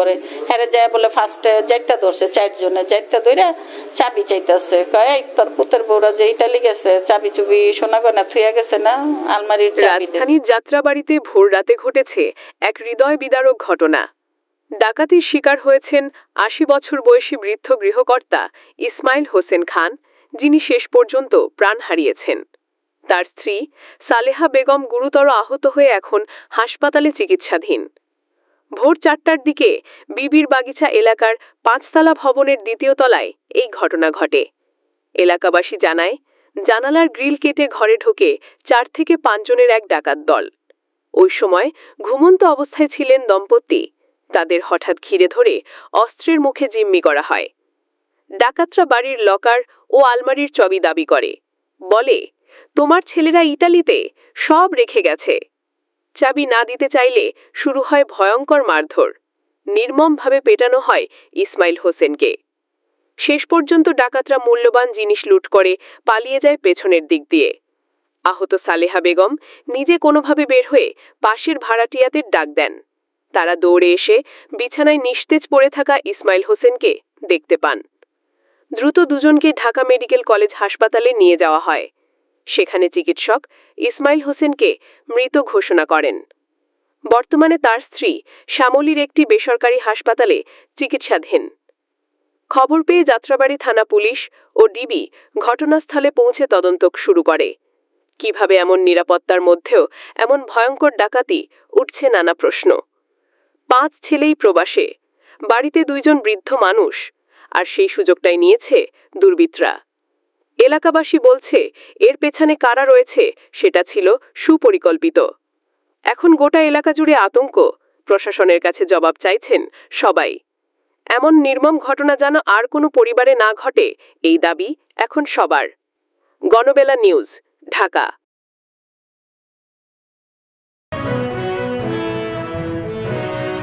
করে হ্যাঁ যায় বলে ফার্স্টে যাইতা ধরছে চারজনে যাইতা ধরে চাবি চাইতেছে। কয় তোর পুতের বউরা যে ইটালি গেছে চাবি চুবি সোনা গয়না থুয়া গেছে না? আলমারির। রাজধানীর যাত্রাবাড়িতে ভোর রাতে ঘটেছে এক হৃদয় বিদারক ঘটনা। ডাকাতির শিকার হয়েছেন আশি বছর বয়সী বৃদ্ধ গৃহকর্তা ইসমাইল হোসেন খান, যিনি শেষ পর্যন্ত প্রাণ হারিয়েছেন। তার স্ত্রী সালেহা বেগম গুরুতর আহত হয়ে এখন হাসপাতালে চিকিৎসাধীন। ভোর চারটার দিকে বিবির বাগিচা এলাকার পাঁচতলা ভবনের দ্বিতীয় তলায় এই ঘটনা ঘটে। এলাকাবাসী জানায়, জানালার গ্রিল কেটে ঘরে ঢোকে চার থেকে পাঁচজনের এক ডাকাত দল। ওই সময় ঘুমন্ত অবস্থায় ছিলেন দম্পতি। তাদের হঠাৎ ঘিরে ধরে অস্ত্রের মুখে জিম্মি করা হয়। ডাকাতরা বাড়ির লকার ও আলমারির চবি দাবি করে। বলে, তোমার ছেলেরা ইটালিতে সব রেখে গেছে। চাবি না দিতে চাইলে শুরু হয় ভয়ঙ্কর মারধর। নির্মমভাবে পেটানো হয় ইসমাইল হোসেনকে। শেষ পর্যন্ত ডাকাতরা মূল্যবান জিনিস লুট করে পালিয়ে যায় পেছনের দিক দিয়ে। আহত সালেহা বেগম নিজে কোনোভাবে বের হয়ে পাশের ভাড়াটিয়াদের ডাক দেন। তারা দৌড়ে এসে বিছানায় নিস্তেজ পড়ে থাকা ইসমাইল হোসেনকে দেখতে পান। দ্রুত দুজনকে ঢাকা মেডিকেল কলেজ হাসপাতালে নিয়ে যাওয়া হয়। সেখানে চিকিৎসক ইসমাইল হোসেনকে মৃত ঘোষণা করেন। বর্তমানে তার স্ত্রী শ্যামলীর একটি বেসরকারি হাসপাতালে চিকিৎসাধীন। খবর পেয়ে যাত্রাবাড়ি থানা পুলিশ ও ডিবি ঘটনাস্থলে পৌঁছে তদন্ত শুরু করে। কীভাবে এমন নিরাপত্তার মধ্যেও এমন ভয়ঙ্কর ডাকাতি উঠছে নানা প্রশ্ন। পাঁচ ছেলেই প্রবাসে, বাড়িতে দুইজন বৃদ্ধ মানুষ, আর সেই সুযোগটাই নিয়েছে দুর্বৃত্তরা। এলাকাবাসী বলছে, এর পেছনে কারা রয়েছে সেটা ছিল সুপরিকল্পিত। এখন গোটা এলাকা জুড়ে আতঙ্ক, প্রশাসনের কাছে জবাব চাইছেন সবাই। এমন নির্মম ঘটনা যেন আর কোনো পরিবারে না ঘটে, এই দাবি এখন সবার। গণবেলা নিউজ, ঢাকা।